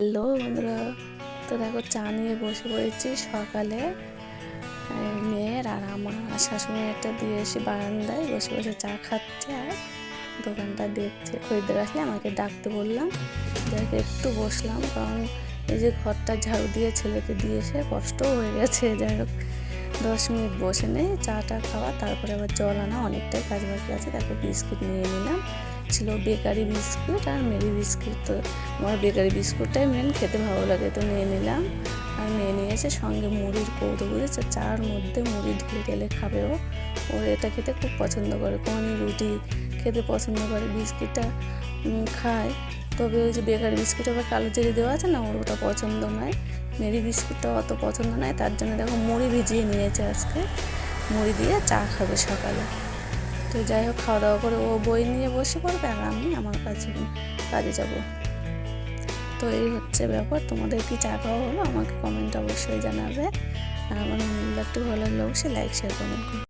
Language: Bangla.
হ্যালো বন্ধুরা, তো দেখো চা নিয়ে বসে পড়েছি সকালে। মেয়ের আর আমার শাশুড়ি একটা দিয়ে এসে বারান্দায় বসে বসে চা খাচ্ছে আর দোকানটা দেখছে। খরিদ্দার আসলে আমাকে ডাকতে বললাম যাকে একটু বসলাম, কারণ এই যে ঘরটা ঝাড়ু দিয়ে ছেলেকে দিয়ে এসে কষ্ট হয়ে গেছে। যাই হোক, দশ মিনিট বসে নেই, চাটা খাওয়া, তারপরে আবার জল আনা, অনেকটাই কাজ বাকি আছে। তারপর বিস্কুট নিয়ে নিলাম। ছিল বেকারি বিস্কুট আর মেরি বিস্কুট তো, আমার বেকারি বিস্কুটটাই মেন খেতে ভালো লাগে, তো নিয়ে নিলাম। আর নিয়ে নিয়েছে সঙ্গে মুড়ির কৌটো বুঝেছে চার মধ্যে মুড়ি ঢেলে ঢেলে খাবে ও। ও এটা খেতে খুব পছন্দ করে কোনই রুটি খেতে পছন্দ করে, বিস্কিটটা খায়। তবে ওই যে বেকারি বিস্কুট আবার কালো জিরে দেওয়া আছে না, ওর ওটা পছন্দ নয়। মেরি বিস্কুটটা অত পছন্দ নয়, তার জন্য দেখো মুড়ি ভিজিয়ে নিয়েছে আজকে। মুড়ি দিয়ে চা খাবে সকালে। তো যাই হোক খাওয়া দাওয়া করে ও বই নিয়ে বসে পড়বে আর আমি আমার কাছে কাজে যাব। তো এই হচ্ছে ব্যাপার। তোমাদের কি চা খাওয়া হলো? আমাকে কমেন্ট অবশ্যই জানাবে। আর আমার একটু ভালো লাগলে অবশ্যই লাইক শেয়ার কমেন্ট